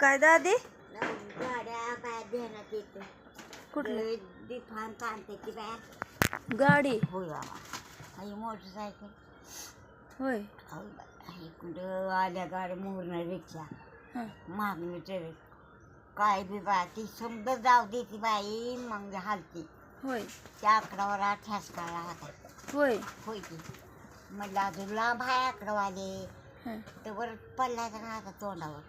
काय दादी? गाड्या देण्यात येतो कुठलं? दिफान गाडी. होय. बाबा आणि मोटरसायकल होय बाबा. इकडं आल्या गाड्या मोहरणार रिक्षा हं. मागणी ट्रेन काय बी बाय ती समजा जाऊ दे ती बाई मग हालती. होय. त्या आकडावर ठसकाळा होता होय. होय की. म्हटलं अजून लांब आहे आकडवाले. हं. तर वर पडलायचा ना आता तोंडावर?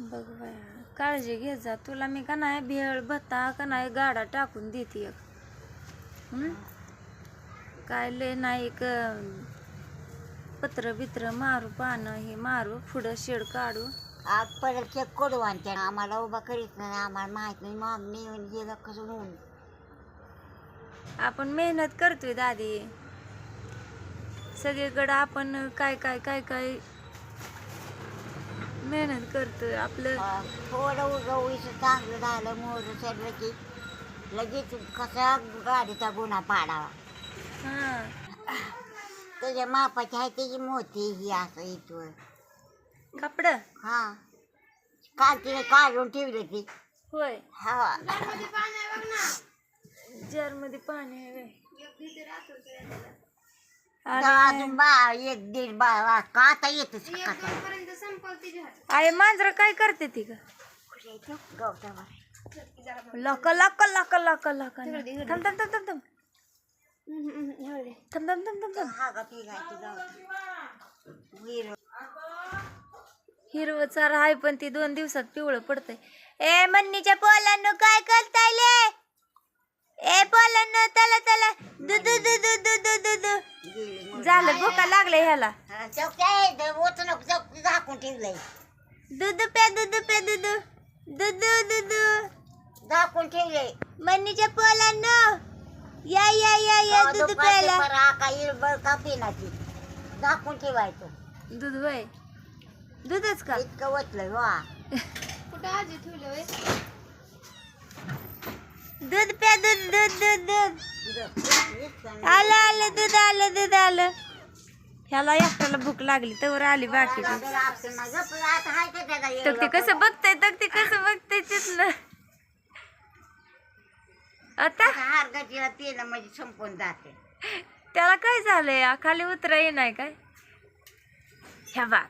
बघ बाया काळजी घे जा. तुला मी का नाही भेळ भत्ता का नाही गाडा टाकून देते एक. हं? काय लय नाही एक पत्र बित्र मारू पानं हे मारू पुढं शेड काढू. आज परत चेक करू आणि त्यानं आम्हाला उभा करीत नाही आम्हाला माहीत नाही मागणी येऊन गेलं कसं होऊन आपण मेहनत करतोय दादी. सगळीकडं आपण काय काय काय काय मेहनत करतोय आपलं. थोडं उगवीचं चांगलं झालं मोर सरलं की लगेच कसा गाडीचा गुन्हा पाडावा. हा. त्याच्या मापाची आहे त्याची मोठी ही असं इथवर. कपड? हा. काल तिने काढून ठेवली ती. होय. हा. जारमध्ये पाणी आहे. बा एक का आता? आई मांजर काय करते ती का कुठे लक लक लक लक चारा आहे पण ती दोन दिवसात पिवळं पडतंय. ए मन्नीच्या पोलांनो काय करताय ए पो झालं भुका लागले ह्याला. हा, झाकून ठेवलंय. दूध प्या दूध प्या दूध दूध दूध झाकून ठेवलंय. मन्नीच्या पोलांनो. या या या या दूध प्यायला. परा का इरबळ का पिनाची. झाकून ठेवायचं. दूध वय दूधच का? इतकं ओतलंय वा. दूध प्या दूध दूध दूध दूध. आलं आलं दूध आलं दूध आलं. ह्याला एकट्याला भूक लागली तर आली बाकी तर ते कसं बघताय तर ते कसं बघताय तिथलं. आता? म्हणजे संपून जाते त्याला काय झालंय? खाली उतरा ये नाही काय? ह्या बा.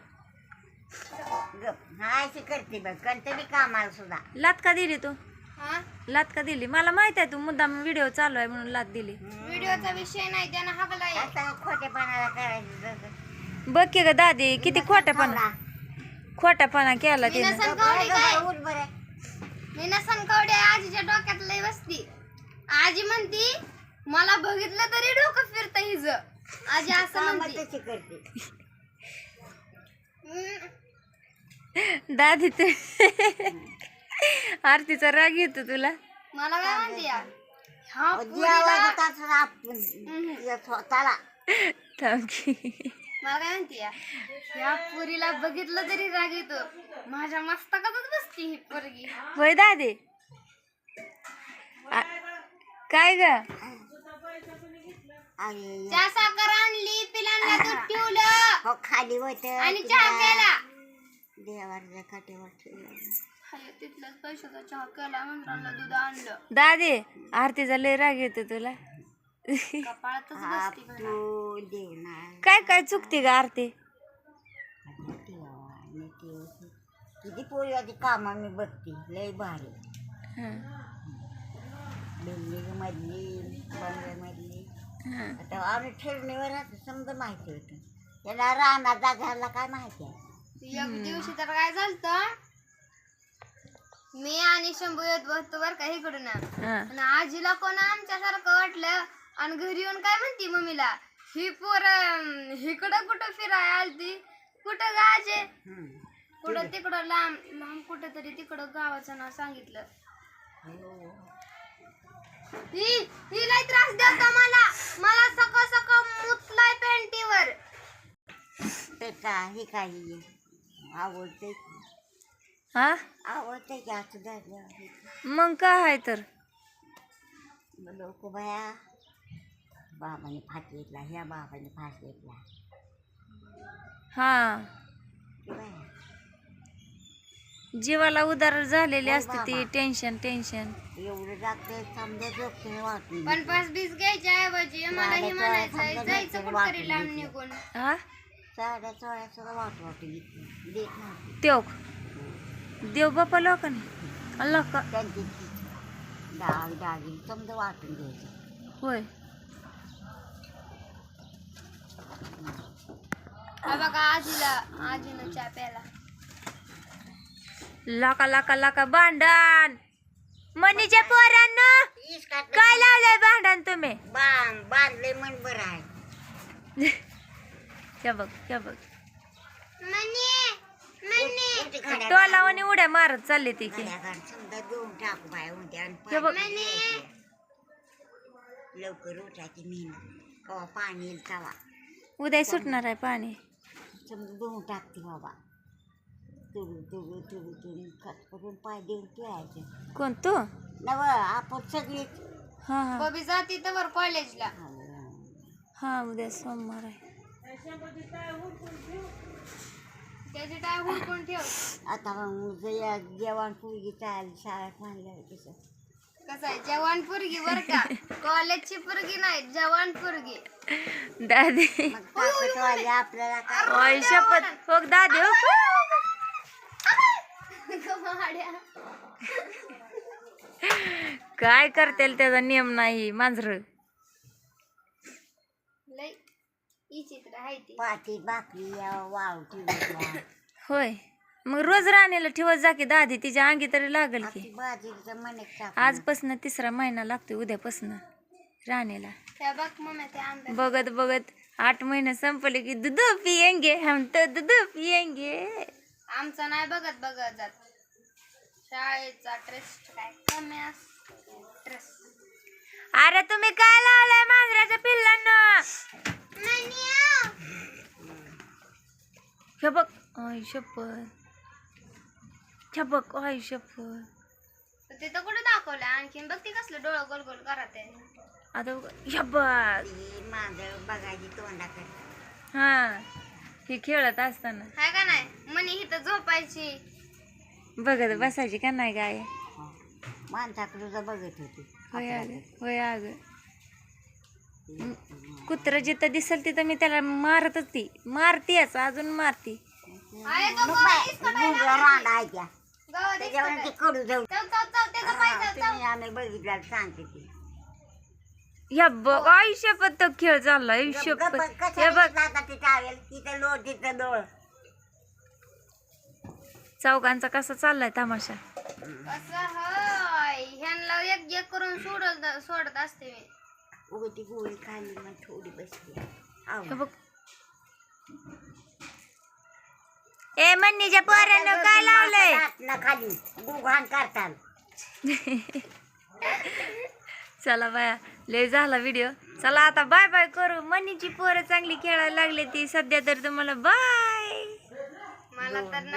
करते बघ. कामाला सुद्धा. लात का दिली तू? लात का दिली? मला माहीत आहे तू मुद्दाम व्हिडिओ चालू आहे म्हणून लात दिली. व्हिडिओचा विषय नाही त्यानं हाकलाय आता खोटेपणाला करायचं जसं. बघ की ग दादी किती खोटापणा. खोटापणा केला मी तिने. नसन. कवडे काय? उठ बरं. मी नसन कवडे आजीच्या डोक्यात लय बसती. आजी म्हणती मला बघितलं तरी डोकं फिरत हिज. आजी असं म्हणती. करते. हम्म. दादी तू आरतीचा राग येतो तुला. मला काय म्हणते या. ह्या पुरीला- स्वतःला. थांब की. मला काय म्हणते या? ह्या पुरीला बघितलं तरी राग येतो. माझ्या मस्तकातच बसती ही पोरगी. होय दादी. आ- काय ग? आणि चहा साखर आणली पिलांना दूध ठेवलं हो खाली होत आणि चहा केला देवाच्या काठीवर ठेवलं. हाय, तिथलाच पैशाचा चहा केला मंत्राला दूध आणलं. दादी आरतीचा लय राग येतो तुला. कपाळातच बसती म्हणा. तू देणार काय काय चुकते ग आरती? किती पोरी कामं मी बघते लय भारी. हं, बिल्डिंग मधली बंगल्यामधली हं. आता आम्ही फिरणीवर राहतो समजा माहिती होतं. त्याला राहणार जागाला काय माहिती आहे? एक दिवशी तर काय झालत मी आणि शंभू येत बसतो बर का इकडून. हं. आणि आजीला कोण आमच्यासारखं वाटलं? आणि घरी येऊन काय म्हणती मम्मीला? ही पोर इकडं कुठं फिराय आलती? कुठं गाजे. कुठं तिकडं लांब लांब कुठं तरी तिकडं गावाचं नाव सांगितलं. ही ही लय त्रास देतो मला. मला सकाळ सकाळ मुतलाय पेंटीवर ते का हे काही आवडते हा? आवडते की मग काय आहे तर? लोक बाया बाबाने फास घेतला ह्या बाबाने फास घेतला. हा. की बाया जीवाला उदार झालेली हो असते ती. Tension tension. एवढं जागते समजा झोपते वाटून. पण पाच बीस घ्यायच्या ऐवजी मला हे म्हणायचं जायचं कुठतरी लांब. निघून. हा? साड्या चोळ्या सुद्धा वाट वाटून देत नव्हती. देव बापा लोकांनी लोक त्यांची डाग डागी समजा वाटून घ्यायचं. होय. हा बघा आजीला आजीनं चहा प्यायला. लाका लाका लाका भांडण. मनीच्या पोरांनो ईस काय लावलंय भांडण तुम्ही? बांध बांधले मन बरं आहे. हे बघ हे बघ. टोलावानी उड्या मारत चालले ती. की समजा देऊन टाकू बाय आणि हे बघ. पाणी द्यायचं. लवकर उठायची मेहनत. कवा पाणी येईल तवा. उद्या सुटणार आहे पाणी. समजा देऊन टाकते बाबा. तुडू तुडू तुडू तुडू खत करून पाय देऊन पिळायचे. कोण तू? नव आपण सगळीच हा हा. बबी जाती तर कॉलेजला हा. उद्या सोमवार आहे. त्याची टाय हुडकून ठेव. आता मग जे- जेवण शाळेत म्हणलं कसं आहे? जवान पोरगी बर का? कॉलेजची पोरगी नाही जवान पोरगी. दादी. मग आपल्याला काय? शपथ. हो दादी हो. काय करतेल त्याचा नियम नाही मांजर. आहे ती पाठी ठेवली होय. मग रोज राणीला ठेवत जा की दादी तिच्या अंगी तरी लागल की. बाजरीचं मनेक टाक आजपासून तिसरा महिना लागतोय उद्यापासून राणीला. त्या बघ मम्मी ते आंब्या बघत बघत आठ महिने संपले की दूध पियेंगे हम तो दूध पियेंगे. आमचा नाही बघत बघत जात. शाळेचा ट्रेस्ट काय? कमी असतो ट्रेस्ट. अरे तुम्ही काय लावलंय मांजराच्या पिल्लांना? हे बघ आय शपथ. हे बघ आय शपथ तिथं कुठे दाखवलं? आणखीन बघ ती कसलं डोळं गोल गोल करत आहे. आता हे ती मांजर बघायची तोंडाकडे. हा हे खेळत असताना. हाय का नाही? मनी इथं झोपायची. बघत बसायची का नाही गाय? माणसाकडे बघत होती. होय अग होय अग कुत्र जिथं दिसल तिथं मी त्याला मारतच ती. मारतीच अजून मारती. आहे तो मग गं, बाय, इसका काय मुंगळं लावलं? रांड आहे. त्या. गावात इसका त्याच्यावर काय? ते कडू जाऊ चल, चल, चल, त्याचं पाय चल, चल. तुम्ही आम्ही बघितलं सांगते ती. या बघ शपथ तो खेळ चालला शपथ हे बघ. तिथं तिथं लोळ. चौकांचा कसा चाललाय तमाशा? होय ह्यांना एक एक करून सोडत सोडत असते मी. उगं ती गोळी खाल्ली मग थोडी बसली. हे बघ. ए मन्नीच्या पोरांनो काय लावलंय. ना खाली गुघाण करताल चला बाया लय झाला व्हिडिओ चला आता बाय बाय करू. मनीची पोरं चांगली खेळायला लागली ती. सध्या तर तुम्हाला बाय मला तर